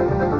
ही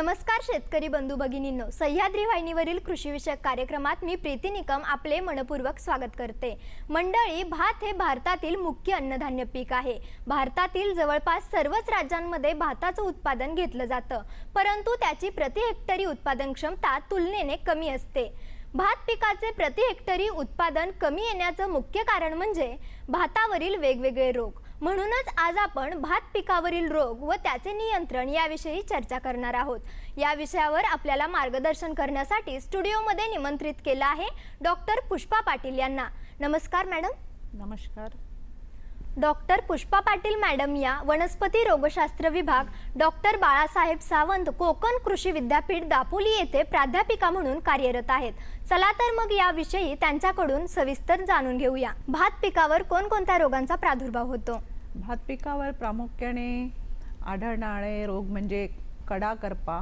नमस्कार शेतकरी बंधू भगिनींनो. सह्याद्री वाहिनीवरील कृषीविषयक कार्यक्रमात मी प्रीती निकम आपले मनपूर्वक स्वागत करते. मंडळी भात हे भारतातील मुख्य अन्नधान्य पीक आहे. भारतातील जवळपास सर्वच राज्यांमध्ये भाताचं उत्पादन घेतलं जातं. परंतु त्याची प्रति हेक्टरी उत्पादन क्षमता तुलनेने कमी असते. भात पिकाचे प्रति हेक्टरी उत्पादन कमी येण्याचं मुख्य कारण म्हणजे भातावरील वेगवेगळे रोग. म्हणूनच आज आपण भात पिकावरील रोग व त्याचे नियंत्रण याविषयी चर्चा करणार आहोत. या विषयावर आपल्याला मार्गदर्शन करण्यासाठी स्टुडिओमध्ये निमंत्रित केलं आहे डॉक्टर पुष्पा पाटील यांना. नमस्कार मॅडम. नमस्कार. डॉक्टर पुष्पा पाटील मॅडम या वनस्पती रोगशास्त्र विभाग डॉक्टर बाळासाहेब सावंत कोकण कृषी विद्यापीठ दापोली येथे प्राध्यापिका म्हणून कार्यरत आहेत. चला तर मग याविषयी त्यांच्याकडून सविस्तर जाणून घेऊया. भात पिकावर कोणकोणत्या रोगांचा प्रादुर्भाव होतो? भात पिकावर प्रामुख्याने आढळणारे रोग म्हणजे कडा करपा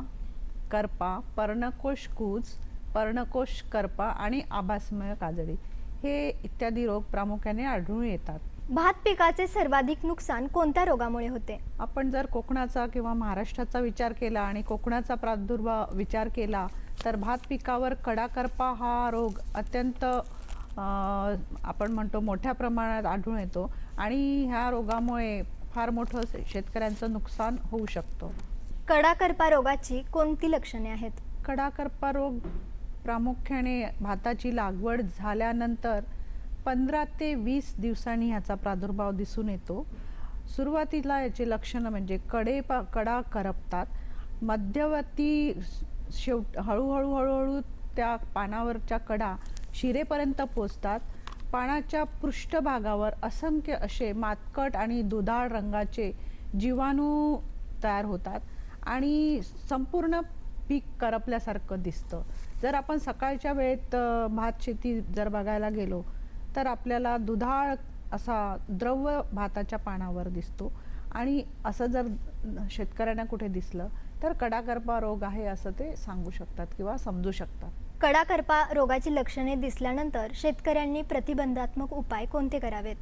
करपा पर्णकोश कूज पर्णकोश करपा आणि आभासमय काजळी. हे इत्यादी रोग प्रामुख्याने आढळून येतात. भात पिकाचे सर्वाधिक नुकसान कोणत्या रोगामुळे होते? आपण जर कोकणाचा किंवा महाराष्ट्राचा विचार केला आणि कोकणाचा प्रादुर्भाव विचार केला तर भात पिकावर कडाकरपा हा रोग अत्यंत आपण म्हणतो मोठ्या प्रमाणात आढळून येतो आणि ह्या रोगामुळे फार मोठं शेतकऱ्यांचं नुकसान होऊ शकतं. कडाकरपा रोगाची कोणती लक्षणे आहेत? कडाकरपा रोग प्रामुख्याने भाताची लागवड झाल्यानंतर पंधरा ते वीस दिवसांनी ह्याचा प्रादुर्भाव दिसून येतो. सुरुवातीला याची लक्षणं म्हणजे कडे पा कडा करपतात. मध्यवर्ती शेवट हळूहळू हळूहळू त्या पानावरच्या कडा शिरेपर्यंत पोचतात. पानाच्या पृष्ठभागावर असंख्य असे मातकट आणि दुधाळ रंगाचे जीवाणू तयार होतात आणि संपूर्ण पीक करपल्यासारखं दिसतं. जर आपण सकाळच्या वेळेत भात शेती जर बघायला गेलो तर आपल्याला दुधाळ असा द्रव भाताच्या पानावर दिसतो. आणि असं जर शेतकऱ्यांना कुठे दिसलं तर कडाकरपा रोग आहे असं ते सांगू शकतात किंवा समजू शकतात. कडाकरपा रोगाची लक्षणे दिसल्यानंतर शेतकऱ्यांनी प्रतिबंधात्मक उपाय कोणते करावेत?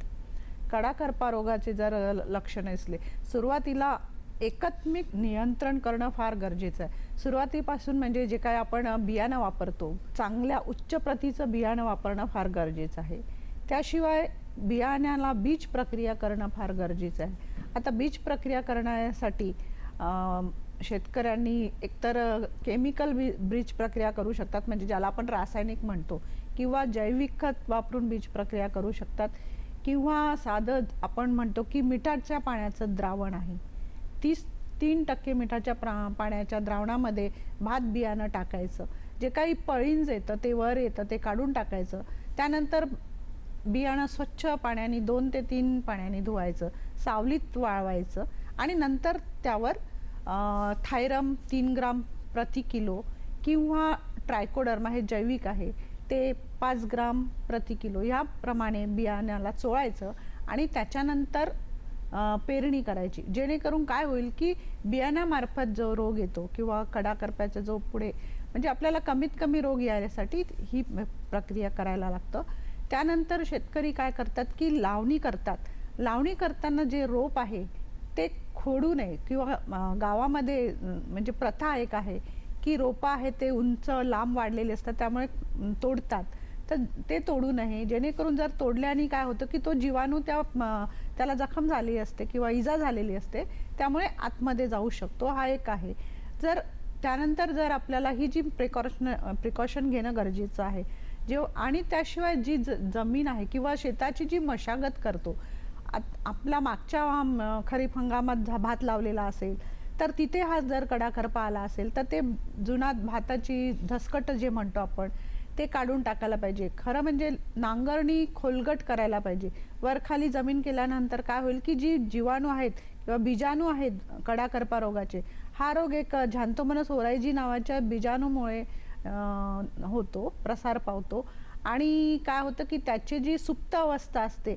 कडाकरपा रोगाचे जर ल- लक्षणे असले सुरुवातीला एकात्मिक नियंत्रण करणं फार गरजेचं आहे. सुरुवातीपासून म्हणजे जे काय आपण बियाणं वापरतो चांगल्या उच्च प्रतीचं बियाणं वापरणं फार गरजेचं आहे. त्याशिवाय बियाण्याला बीज प्रक्रिया करणं फार गरजेचं आहे. आता बीज प्रक्रिया करण्यासाठी शेतकऱ्यांनी एकतर केमिकल बी बीज प्रक्रिया करू शकतात म्हणजे ज्याला आपण रासायनिक म्हणतो किंवा जैविक खत वापरून बीज प्रक्रिया करू शकतात किंवा साधं आपण म्हणतो की मिठाच्या पाण्याचं द्रावण आहे. तीस तीन टक्के मिठाच्या प्रा पाण्याच्या द्रावणामध्ये भात बियाणं टाकायचं. जे काही पळींज येतं ते वर येतं ते काढून टाकायचं. त्यानंतर बियाणं स्वच्छ पाण्याने दोन ते तीन पाण्याने धुवायचं. सावलीत वाळवायचं. आणि नंतर त्यावर थायरम तीन ग्राम प्रति किलो किंवा ट्रायकोडर्मा हे जैविक आहे ते पाच ग्राम प्रति किलो याप्रमाणे बियाण्याला चोळायचं आणि त्याच्यानंतर पेरणी करायची. जेणेकरून काय होईल की बियाण्यामार्फत जो रोग येतो किंवा कडाकरप्याचा जो पुढे म्हणजे आपल्याला कमीत कमी रोग यायसाठी ही प्रक्रिया करायला लागतं. त्यानंतर शेतकरी काय करतात की लावणी करतात. लावणी करताना जे रोप आहे ते खोडू नये. किंवा गावामध्ये म्हणजे प्रथा एक आहे की रोपं आहे ते उंच लांब वाढलेले असतात त्यामुळे तोडतात. तर ते तोडू नये. जेणेकरून जर तोडल्याने काय होतं की तो जीवाणू त्या त्याला जखम झाली असते किंवा इजा झालेली असते त्यामुळे आतमध्ये जाऊ शकतो. हा एक आहे. जर त्यानंतर जर आपल्याला ही जी प्रिकॉशन प्रिकॉशन घेणं गरजेचं आहे जे आणि त्याशिवाय जी ज जमीन आहे किंवा शेताची जी मशागत करतो आपला मागच्या खरीप हंगामात झा- भात लावलेला असेल तर तिथे हा जर कडाकरपा आला असेल तर ते जुना भाताची धसकट जे म्हणतो आपण ते काढून टाकायला पाहिजे. खरं म्हणजे नांगरणी खोलगट करायला पाहिजे. वरखाली जमीन केल्यानंतर काय होईल की जी जीवाणू आहेत किंवा बीजाणू आहेत कडाकरपा रोगाचे हा रोग एक झांतोमनस ओरायजी नावाच्या बीजाणूमुळे होतो प्रसार पावतो. आणि काय होतं की त्याची जी सुप्त अवस्था असते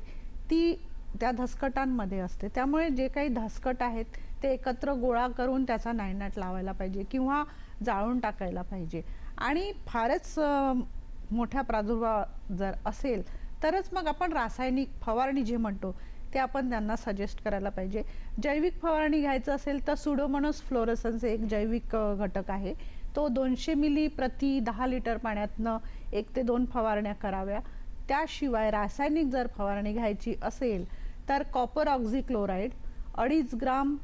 ती त्या धसकटांमध्ये असते. त्यामुळे जे काही धसकट आहेत ते एकत्र गोळा करून त्याचा नायनाट लावायला पाहिजे किंवा जाळून टाकायला पाहिजे. आणि फारच मोठ्या मोठा प्रादुर्भाव जर असेल तरच मग आपण रासायनिक फवारणी जे म्हणतो ते आपण त्यांना सजेस्ट करायला पाहिजे. जैविक फवारणी घ्यायचं असेल तर सुडोमोनस फ्लोरसन्स एक जैविक घटक आहे. तो दोनशे मिली प्रति दहा लिटर पाण्यातनं एक ते दोन फवारण्या कराव्या. त्याशिवाय रासायनिक जर फवारणी घ्यायची असेल तर कॉपर ऑक्झिक्लोराईड अडीच ग्राम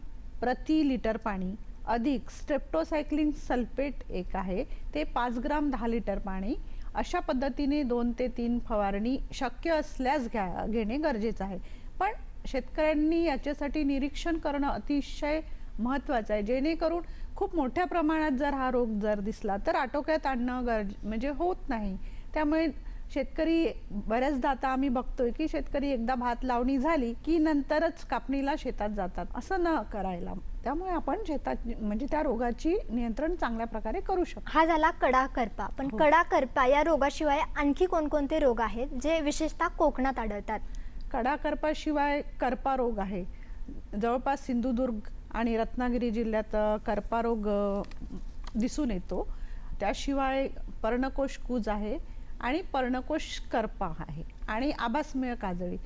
प्रति लिटर पाणी अधिक स्ट्रेप्टोसायक्लिन सल्फेट एक आहे ते पाच ग्राम दहा लिटर पाणी. अशा पद्धतीने दोन ते तीन फवारणी शक्य असल्यास घ्या घेणे गरजेचं आहे. पण शेतकऱ्यांनी याच्यासाठी निरीक्षण करणं अतिशय महत्त्वाचं आहे. जेणेकरून खूप मोठ्या प्रमाणात जर हा रोग जर दिसला तर आटोक्यात आणणं गरज म्हणजे होत नाही. त्यामुळे शेतकरी बऱ्याचदा आता आम्ही बघतोय की शेतकरी एकदा भात लावणी झाली की नंतरच कापणीला शेतात जातात. असं न करायला. त्यामुळे आपण शेतात म्हणजे त्या रोगाची नियंत्रण चांगल्या प्रकारे करू शकतो. हा झाला कडा करपा. पण हो. कडा करपा या रोगाशिवाय आणखी कोणकोणते रोग आहेत जे विशेषतः कोकणात आढळतात? कडाकरपाशिवाय करपा रोग आहे. जवळपास सिंधुदुर्ग आणि रत्नागिरी जिल्ह्यात करपा रोग दिसून येतो. त्याशिवाय पर्णकोश कूज आहे. आणि पर्णकोश करपा आहे. आणि आभासमेय काजळी.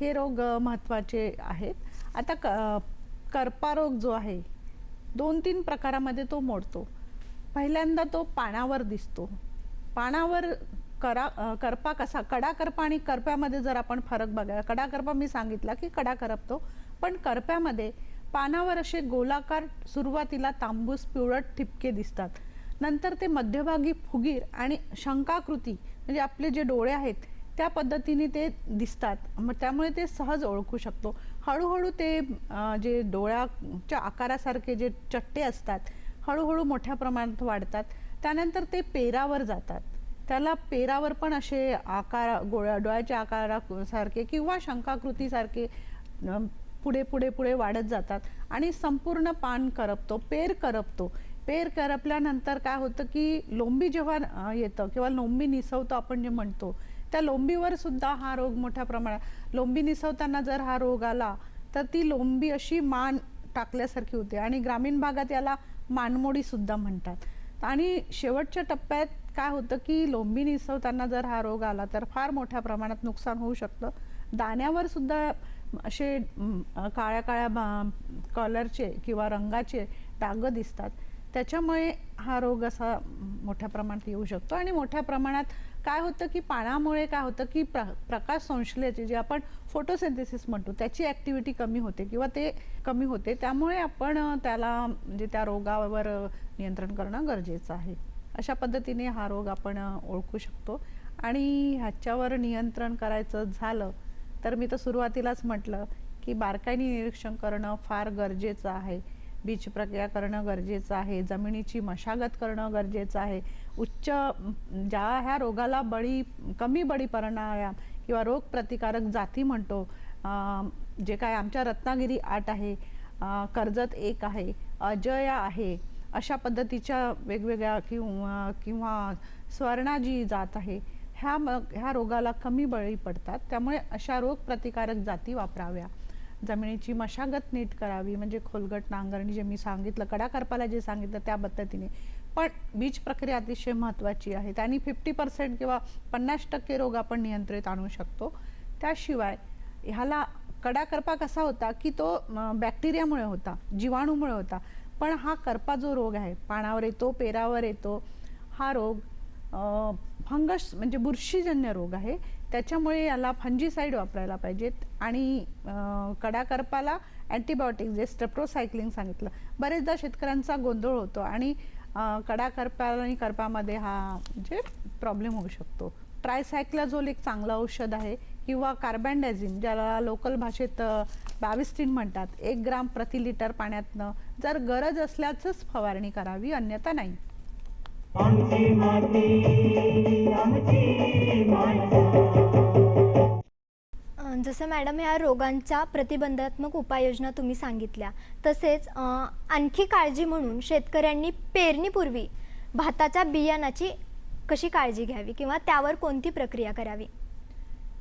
हे रोग महत्त्वाचे आहेत. आता क करपा रोग जो आहे दोन तीन प्रकारामध्ये तो मोडतो. पहिल्यांदा तो पानावर दिसतो. पानावर करा करपा कसा कडा करपा आणि करप्यामध्ये जर आपण फरक बघा कडा करपा मी सांगितला की कडा करपतो पण करप्यामध्ये पानावर असे गोलाकार सुरुवातीला तांबूस पिवळट ठिपके दिसतात. नंतर ते मध्यभागी फुगीर आणि शंकाकृती म्हणजे आपले जे डोळे आहेत त्या पद्धतीने ते दिसतात. मग त्यामुळे ते सहज ओळखू शकतो. हळूहळू ते जे डोळ्याच्या आकारासारखे जे चट्टे असतात हळूहळू मोठ्या प्रमाणात वाढतात. त्यानंतर ते पेरावर जातात. त्याला पेरावर पण असे आकार गोळ्या डोळ्याच्या आकारासारखे किंवा शंकाकृतीसारखे पुढे पुढे पुढे वाढत जातात. आणि संपूर्ण पान करपतो पेर करपतो. पेर करपल्यानंतर काय होतं की लोंबी जेव्हा येतं किंवा लोंबी निसवतो आपण जे म्हणतो त्या लोंबीवर सुद्धा हा रोग मोठ्या प्रमाणात लोंबी निसवताना जर हा रोग आला तर ती लोंबी अशी मान टाकल्यासारखी होते आणि ग्रामीण भागात याला मानमोडी सुद्धा म्हणतात. आणि शेवटच्या टप्प्यात काय होतं की लोंबी निसवताना जर हा रोग आला तर फार मोठ्या प्रमाणात नुकसान होऊ शकतं. दाण्यावर सुद्धा असे काळ्या काळ्या कलरचे किंवा रंगाचे डाग दिसतात. त्याच्यामुळे हा रोग असा मोठ्या प्रमाणात येऊ शकतो. आणि मोठ्या प्रमाणात काय होतं की पाण्यामुळे काय होतं की प्र प्रकाश संश्लेची जे आपण फोटोसिंथेसिस म्हणतो त्याची ॲक्टिव्हिटी कमी होते किंवा ते कमी होते. त्यामुळे आपण त्याला म्हणजे त्या रोगावर नियंत्रण करणं गरजेचं आहे. अशा पद्धतीने हा रोग आपण ओळखू शकतो. आणि ह्याच्यावर नियंत्रण करायचं झालं तर मी तर सुरुवातीलाच म्हटलं की बारकाईने निरीक्षण करणं फार गरजेचं आहे. बीज प्रक्रिया करणं गरजेचं आहे जमिनीची मशागत करणं गरजेचं आहे. उच्च ज्या ह्या रोगाला बळी कमी बळी पडणाऱ्या किंवा रोगप्रतिकारक जाती म्हणतो जे काय आमच्या रत्नागिरी आठ आहे कर्जत एक आहे अजया आहे अशा पद्धतीच्या वेगवेगळ्या किंवा किंवा स्वर्णा जी जात आहे ह्या मग ह्या रोगाला कमी बळी पडतात. त्यामुळे अशा रोगप्रतिकारक जाती वापराव्या. जमिनीची मशागत नीट करावी म्हणजे खोलगट नांगरणी जे मी सांगितलं कडाकरपाला जे सांगितलं त्या पद्धतीने. पण बीज प्रक्रिया अतिशय महत्त्वाची आहे. त्याने फिफ्टी पर्सेंट किंवा पन्नास टक्के रोग आपण नियंत्रित आणू शकतो. त्याशिवाय ह्याला कडाकरपा कसा होता की तो बॅक्टेरियामुळे होता जीवाणूमुळे होता. पण हा करपा जो रोग आहे पानावर येतो पेरावर येतो हा रोग फंगस म्हणजे बुरशीजन्य रोग आहे. त्याच्यामुळे याला फंजीसाईड वापरायला पाहिजेत. आणि कडाकरपाला कडाकर्पाला अँटीबायोटिक जे स्ट्रेप्रोसायक्लिन सांगितलं. बरेचदा शेतकऱ्यांचा गोंधळ होतो आणि अं, कडाकर्पा आणि करपामध्ये हा म्हणजे प्रॉब्लेम होऊ शकतो. ट्रायसायक्लाझोल एक चांगलं औषध आहे किंवा कार्बॅन्डॅझिन ज्याला लोकल भाषेत बॅविस्टीन म्हणतात. एक ग्राम प्रति लिटर पाण्यातनं जर गरज असल्याचंच फवारणी करावी अन्यथा नाही. आमची माती आमची जसं मॅडम ह्या रोगांच्या प्रतिबंधात्मक उपाययोजना तुम्ही सांगितल्या. तसेच अं, आणखी काळजी म्हणून शेतकऱ्यांनी पेरणीपूर्वी भाताच्या बियाणाची कशी काळजी घ्यावी किंवा त्यावर कोणती प्रक्रिया करावी?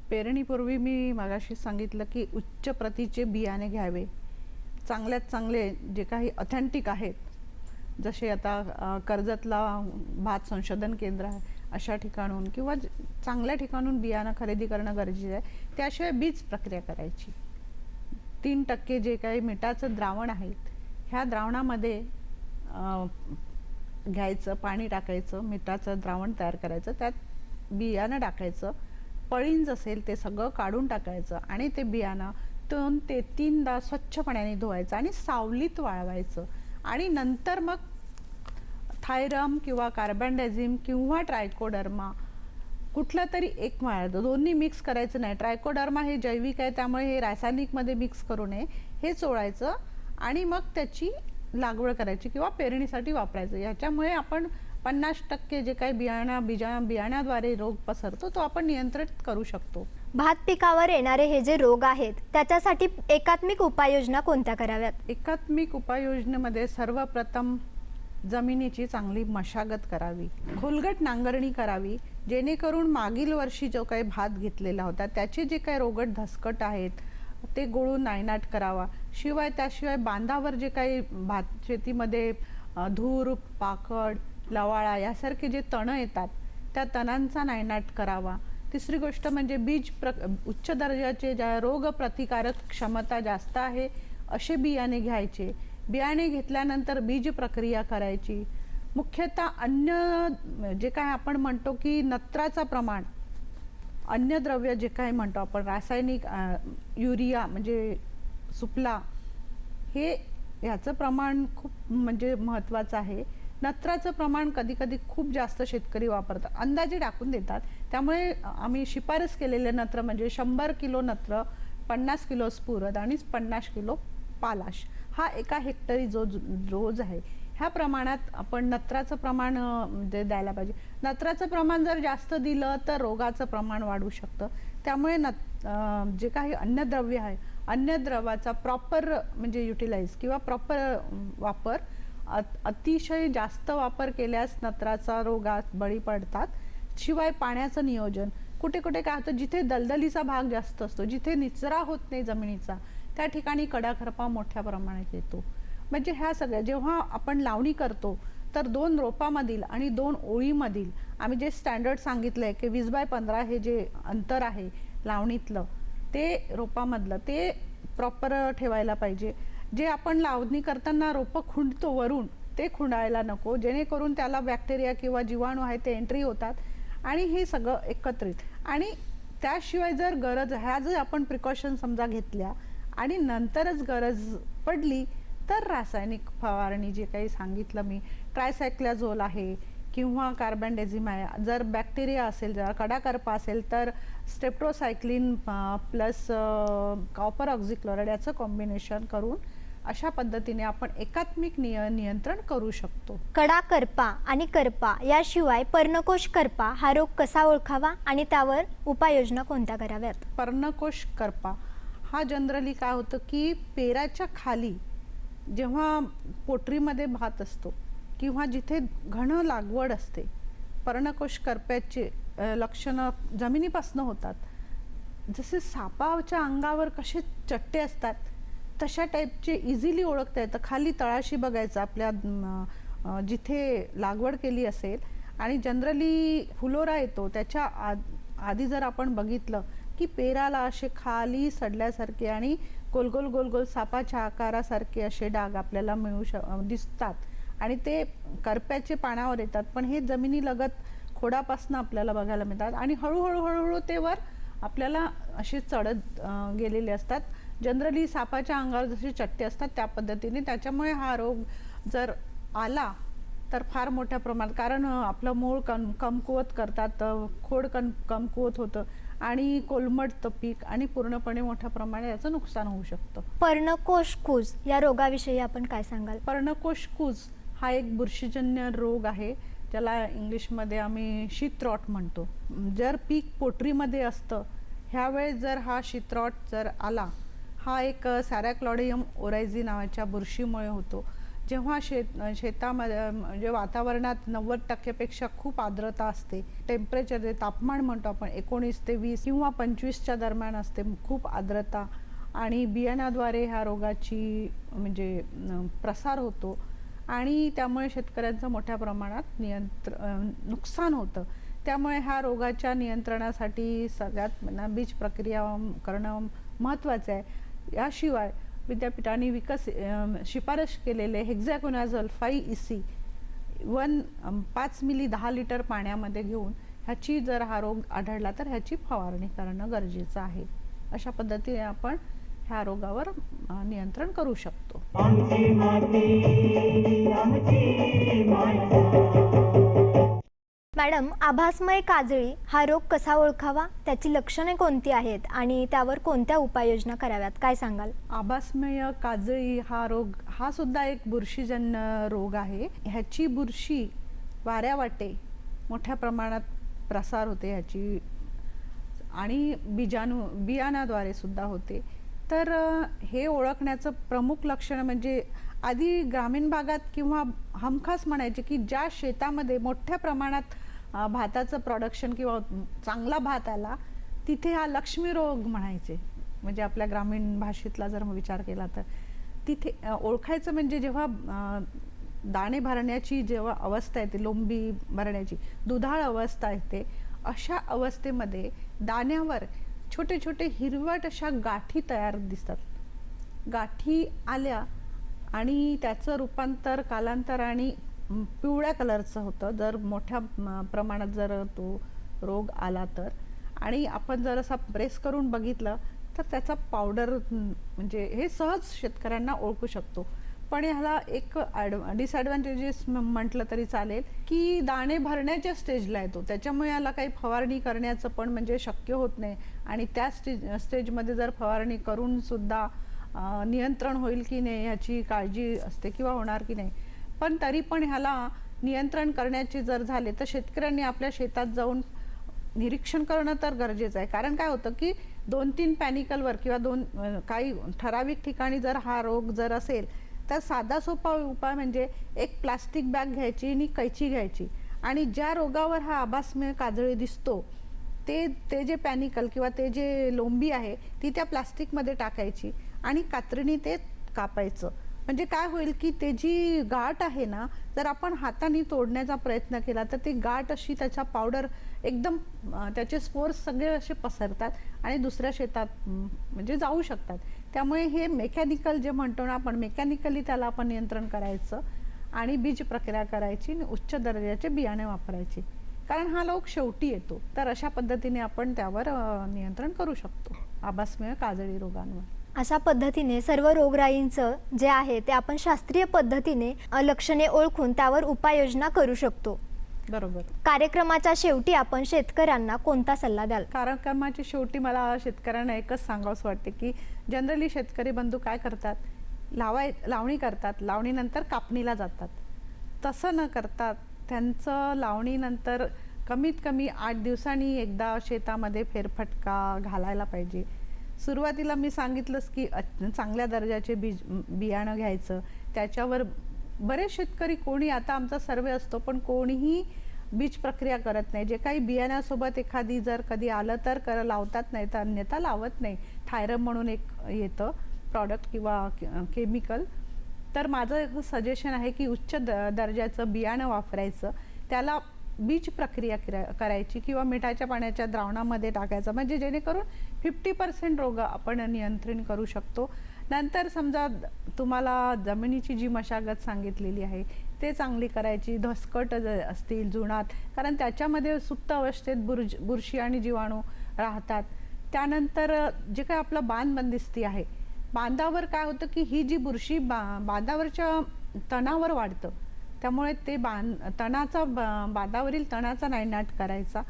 पेरणीपूर्वी मी मगाशी सांगितलं की उच्च प्रतीचे बियाणे घ्यावे. चांगल्यात चांगले जे काही ऑथेंटिक आहेत जसे आता कर्जतला भात संशोधन केंद्र आहे अशा ठिकाणून किंवा चांगल्या ठिकाणून बियाणं खरेदी करणं गरजेचं आहे त्याशिवाय बीज प्रक्रिया करायची. तीन टक्के जे काही मिठाचं द्रावण आहे ह्या द्रावणामध्ये घ्यायचं पाणी टाकायचं मिठाचं द्रावण तयार करायचं त्यात बियाणं टाकायचं पळींज असेल ते सगळं काढून टाकायचं आणि ते बियाणं दोन ते तीनदा स्वच्छपणाने धुवायचं आणि सावलीत वाळवायचं. आणि नंतर मग थायरम किंवा कार्बनडायझिम किंवा ट्रायकोडर्मा कुठलं तरी एक माळायचं दोन्ही मिक्स करायचं नाही. ट्रायकोडर्मा हे जैविक आहे त्यामुळे हे रासायनिकमध्ये मिक्स करू नये. हे चोळायचं आणि मग त्याची लागवड करायची किंवा पेरणीसाठी वापरायचं. याच्यामुळे आपण पन्नास टक्के जे काही बियाणा बिजा बियाण्याद्वारे रोग पसरतो तो आपण नियंत्रित करू शकतो. भात पिकावर येणारे हे जे रोग आहेत त्याच्यासाठी एकात्मिक उपाययोजना कोणत्या कराव्यात? एकात्मिक उपाययोजनेमध्ये सर्वप्रथम जमिनीची चांगली मशागत करावी. खोलगट नांगरणी करावी जेणेकरून मागील वर्षी जो काही भात घेतलेला होता त्याचे जे काही रोगट धसकट आहेत ते गोळून नायनाट करावा. शिवाय त्याशिवाय बांधावर जे काही भात शेतीमध्ये धूर पाकड लवाळा यासारखे जे तणं येतात त्या तणांचा नायनाट करावा. तिसरी गोष्ट म्हणजे बीज प्र उच्च दर्जाचे ज्या रोग प्रतिकारक क्षमता जास्त आहे असे बियाणे घ्यायचे. बियाणे घेतल्यानंतर बीज प्रक्रिया करायची. मुख्यतः अन्य जे काय आपण म्हणतो की नत्राचा प्रमाण अन्नद्रव्य जे काय म्हणतो आपण रासायनिक युरिया म्हणजे सुपला हे ह्याचं प्रमाण खूप म्हणजे महत्त्वाचं आहे. नत्राचं प्रमाण कधीकधी खूप जास्त शेतकरी वापरतात. अंदाजे टाकून देतात. त्यामुळे आम्ही शिफारस केलेले नत्र म्हणजे शंभर किलो नत्र पन्नास किलो स्फुरद आणि पन्नास किलो पालाश. हा एका हेक्टरी जो रोज आहे. ह्या प्रमाणात आपण नत्राचं प्रमाण म्हणजे द्यायला पाहिजे. नत्राचं प्रमाण जर जास्त दिलं तर रोगाचं प्रमाण वाढू शकतं. त्यामुळे नत जे काही अन्नद्रव्य आहे अन्नद्रवाचा प्रॉपर म्हणजे युटिलाइज किंवा प्रॉपर वापर अतिशय जास्त वापर केल्यास नत्राचा रोगात बळी पडतात. शिवाय पाण्याचं नियोजन. कुठे कुठे काय होतं जिथे दलदलीचा भाग जास्त असतो जिथे निचरा होत नाही जमिनीचा त्या ठिकाणी कडाखरपा मोठ्या प्रमाणात येतो. म्हणजे ह्या सगळ्या जेव्हा आपण लावणी करतो तर दोन रोपामधील आणि दोन ओळीमधील आम्ही जे स्टँडर्ड सांगितलं आहे की वीस बाय पंधरा हे जे अंतर आहे लावणीतलं ते रोपामधलं ते प्रॉपर ठेवायला पाहिजे. जे आपण लावणी करताना रोपं खुंडतो वरून ते खुंडायला नको. जेणेकरून त्याला बॅक्टेरिया किंवा जीवाणू आहे ते एंट्री होतात. आणि हे सगळं एकत्रित. आणि त्याशिवाय जर गरज ह्या जर आपण प्रिकॉशन समजा घेतल्या आणि नंतरच गरज पडली तर रासायनिक फवारणी जे काही सांगितलं मी ट्रायसायक्लाझोल आहे किंवा कार्बन डेझिमाय जर बॅक्टेरिया असेल जर कडाकर्पा असेल तर स्टेप्टोसायक्लिन प्लस कॉपर ऑक्झिक्लोराइड याचं कॉम्बिनेशन करून अशा पद्धतीने आपण एकात्मिक निय नियंत्रण करू शकतो. कडा करपा आणि करपा याशिवाय पर्णकोश करपा हा रोग कसा ओळखावा आणि त्यावर उपाययोजना कोणत्या कराव्यात? पर्णकोश करपा हा जनरली काय होतं की पेराच्या खाली जेव्हा पोटरीमध्ये भात असतो किंवा जिथे घन लागवड असते पर्णकोश करप्याचे लक्षणं जमिनीपासनं होतात. जसे सापाच्या अंगावर कसे चट्टे असतात तशा टाईपचे इझिली ओळखता येतं. खाली तळाशी बघायचं आपल्या जिथे लागवड केली असेल. आणि जनरली फुलोरा येतो त्याच्या आद आधी जर आपण बघितलं की पेराला असे खाली सडल्यासारखे आणि गोल गोल गोल गोल सापाच्या आकारासारखे असे डाग आपल्याला मिळू श दिसतात. आणि ते करप्याचे पानावर येतात. पण हे जमिनीलगत खोडापासून खोडापासनं आपल्याला बघायला मिळतात. आणि हळूहळू हळूहळू ते वर आपल्याला असे चढत गेलेले असतात. जनरली सापाच्या अंगावर जसे चट्टे असतात त्या पद्धतीने त्याच्यामुळे हा रोग जर आला तर फार मोठ्या प्रमाणात कारण आपलं मूळ कम कमकुवत करतात खोड कम कमकुवत होतं आणि कोलमडतं पीक आणि पूर्णपणे मोठ्या प्रमाणात याचं नुकसान होऊ शकतं. पर्णकोश कूज या रोगाविषयी आपण काय सांगाल? पर्णकोश कूज हा एक बुरशीजन्य रोग आहे ज्याला इंग्लिशमध्ये आम्ही शीतरॉट म्हणतो. जर पीक पोटरीमध्ये असतं ह्यावेळेस जर हा शीतरॉट जर आला हा एक सॅरॅक्लॉडियम ओरायझी नावाच्या बुरशीमुळे होतो. जेव्हा शेत शेतामध्ये म्हणजे वातावरणात नव्वद टक्केपेक्षा खूप आर्द्रता असते टेम्परेचर जे तापमान म्हणतो आपण एकोणीस ते वीस किंवा पंचवीसच्या दरम्यान असते खूप आर्द्रता. आणि बियाण्याद्वारे ह्या रोगाची म्हणजे प्रसार होतो. आणि त्यामुळे शेतकऱ्यांचं मोठ्या प्रमाणात नियंत्र नुकसान होतं. त्यामुळे ह्या रोगाच्या नियंत्रणासाठी सगळ्यात ना बीज प्रक्रिया करणं महत्त्वाचं आहे. याशिवाय विद्यापीठाने विकस शिफारस केलेले hexaconazole five E C one पाच मिली दहा लिटर पाण्यामध्ये घेऊन ह्याची जर हा रोग आढळला तर ह्याची फवारणी करणं गरजेचं आहे. अशा पद्धतीने आपण ह्या रोगावर नियंत्रण करू शकतो. मॅडम आभासमय काजळी हा रोग कसा ओळखावा? त्याची लक्षणे कोणती आहेत? आणि त्यावर कोणत्या उपाययोजना कराव्यात? काय सांगाल? आभासमय काजळी हा रोग हा सुद्धा एक बुरशीजन्य रोग आहे. ह्याची बुरशी वाऱ्या वाटे मोठ्या प्रमाणात प्रसार होते ह्याची आणि बीजाणू बियाणाद्वारे सुद्धा होते. तर हे ओळखण्याचं प्रमुख लक्षण म्हणजे आधी ग्रामीण भागात किंवा हमखास म्हणायचे की ज्या शेतामध्ये मोठ्या प्रमाणात भाताचं प्रोडक्शन किंवा चांगला भात आला तिथे हा लक्ष्मी रोग म्हणायचे. म्हणजे आपल्या ग्रामीण भाषेतला जर विचार केला तर. तिथे ओळखायचं म्हणजे जेव्हा दाणे भरण्याची जेव्हा अवस्था येते लोंबी भरण्याची दुधाळ अवस्था येते अशा अवस्थेमध्ये दाण्यावर छोटे छोटे हिरवट अशा गाठी तयार दिसतात. गाठी आल्या आणि त्याचं रूपांतर कालांतराने पिवळ्या कलरचं होतं. जर मोठ्या प्रमाणात जर तो रोग आला तर. आणि आपण जर असा प्रेस करून बघितलं तर त्याचा पावडर म्हणजे हे सहज शेतकऱ्यांना ओळखू शकतो. पण ह्याला एक डिसॲडव्हान्टेजेस म्हटलं तरी चालेल की दाणे भरण्याच्या स्टेजला येतो. त्याच्यामुळे याला काही फवारणी करण्याचं पण म्हणजे शक्य होत नाही. आणि त्या स्टेज स्टेजमध्ये जर फवारणी करूनसुद्धा नियंत्रण होईल की नाही ह्याची काळजी असते किंवा होणार की नाही पण तरी पण ह्याला नियंत्रण करण्याचे जर झाले तर शेतकऱ्यांनी आपल्या शेतात जाऊन निरीक्षण करणं तर गरजेचं आहे. कारण काय होतं की दोन तीन पॅनिकलवर किंवा दोन काही ठराविक ठिकाणी जर हा रोग जर असेल तर साधा सोपा उपाय म्हणजे एक प्लास्टिक बॅग घ्यायची आणि कैची घ्यायची. आणि ज्या रोगावर हा आभासमय काजळी दिसतो ते ते जे पॅनिकल किंवा ते जे लोंबी आहे ती त्या प्लास्टिकमध्ये टाकायची आणि कात्रीने ते कापायचं. म्हणजे काय होईल की ते जी गाठ आहे ना जर आपण हाताने तोडण्याचा प्रयत्न केला तर ती गाठ अशी त्याचा पावडर एकदम त्याचे स्पोर्स सगळे असे पसरतात आणि दुसऱ्या शेतात म्हणजे जाऊ शकतात. त्यामुळे हे मेकॅनिकल जे म्हणतो ना आपण मेकॅनिकली त्याला आपण नियंत्रण करायचं आणि बीज प्रक्रिया करायची आणि उच्च दर्जाचे बियाणे वापरायचे. कारण हा लोक शेवटी येतो. तर अशा पद्धतीने आपण त्यावर नियंत्रण करू शकतो. आभासमेळ काजळी रोगांवर. अशा पद्धतीने सर्व रोगराईंचं जे आहे ते आपण शास्त्रीय पद्धतीने लक्षणे ओळखून त्यावर उपाययोजना करू शकतो. बरोबर. कार्यक्रमाच्या शेवटी आपण शेतकऱ्यांना कोणता सल्ला द्याल? कार्यक्रमाच्या शेवटी मला शेतकऱ्यांना एकच सांगावंसं वाटते की जनरली शेतकरी बंधू काय करतात? लावाय लावणी करतात. लावणीनंतर कापणीला जातात. तसं न करता त्यांचं लावणीनंतर कमीत कमी आठ दिवसांनी एकदा शेतामध्ये फेरफटका घालायला पाहिजे. सुरुवातीला मी सांगितलंच की चांगल्या दर्जाचे बीज बियाणं घ्यायचं. त्याच्यावर बरेच शेतकरी कोणी आता आमचा सर्वे असतो पण कोणीही बीज प्रक्रिया करत नाही. जे काही बियाण्यासोबत एखादी जर कधी आलं तर कर लावतात नाही तर अन्यथा लावत नाही. थायरम म्हणून एक येतं प्रॉडक्ट किंवा केमिकल तर माझं सजेशन आहे की उच्च द दर्जाचं बियाणं वापरायचं. त्याला बीज प्रक्रिया करायची किंवा मिठाच्या पाण्याच्या द्रावणामध्ये टाकायचं. म्हणजे जेणेकरून फिफ्टी पर्सेंट रोग आपण नियंत्रण करू शकतो. नंतर समजा तुम्हाला जमिनीची जी मशागत सांगितलेली आहे ते चांगली करायची. धसकट ज- असतील जुनात. कारण त्याच्यामध्ये सुप्त अवस्थेत बुरज बुरशी आणि जीवाणू राहतात. त्यानंतर जे काय आपलं बांध बंदिस्ती आहे बांधावर काय होतं की ही जी बुरशी बा बांधावरच्या तणावर वाढतं. त्यामुळे ते बांध तणाचा ब- बांधावरील तणाचा नायनाट करायचा.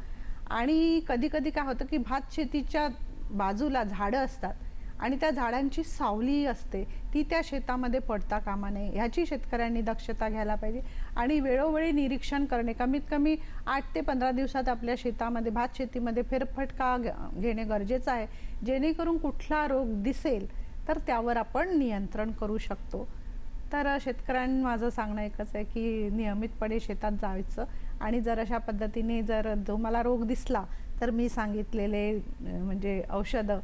आणि कधी कधी काय होतं की भात शेतीच्या बाजूला झाडं असतात आणि त्या झाडांची सावली असते ती त्या शेतामध्ये पडता कामा नये. ह्याची शेतकऱ्यांनी दक्षता घ्यायला पाहिजे आणि वेळोवेळी निरीक्षण करणे. कमीत कमी आठ ते पंधरा दिवसात आपल्या शेतामध्ये भात शेतीमध्ये फेरफटका घेणे गरजेचं आहे. जेणेकरून कुठला रोग दिसेल तर त्यावर आपण नियंत्रण करू शकतो. तर शेतकऱ्यांना माझं सांगणं एकच आहे की नियमितपणे शेतात जायचं. आणि जर अशा पद्धतीने जर जो मला रोग दिसला तर मी सांगितलेले म्हणजे औषधं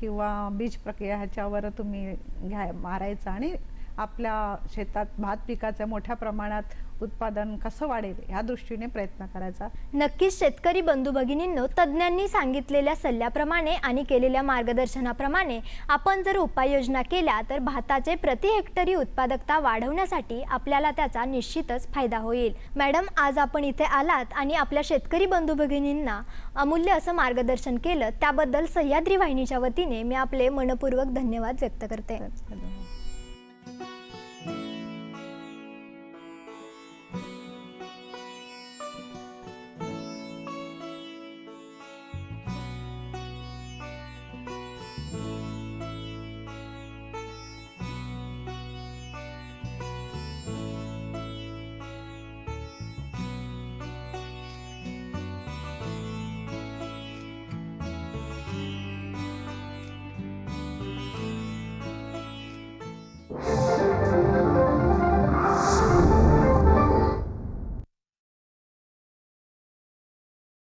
किंवा बीज प्रक्रिया ह्याच्यावर तुम्ही घ्या मारायचं. आणि आपल्या शेतात भात पिकाचं मोठ्या प्रमाणात उत्पादन कसं वाढेल ह्या दृष्टीने प्रयत्न करायचा. नक्कीच शेतकरी बंधू भगिनींनो तज्ज्ञांनी सांगितलेल्या सल्ल्याप्रमाणे आणि केलेल्या मार्गदर्शनाप्रमाणे आपण जर उपाययोजना केल्या तर भाताचे प्रति हेक्टरी उत्पादकता वाढवण्यासाठी आपल्याला त्याचा निश्चितच फायदा होईल. मॅडम आज आपण इथे आलात आणि आपल्या शेतकरी बंधू भगिनींना अमूल्य असं मार्गदर्शन केलं त्याबद्दल सह्याद्री वाहिनीच्या वतीने मी आपले मनपूर्वक धन्यवाद व्यक्त करते.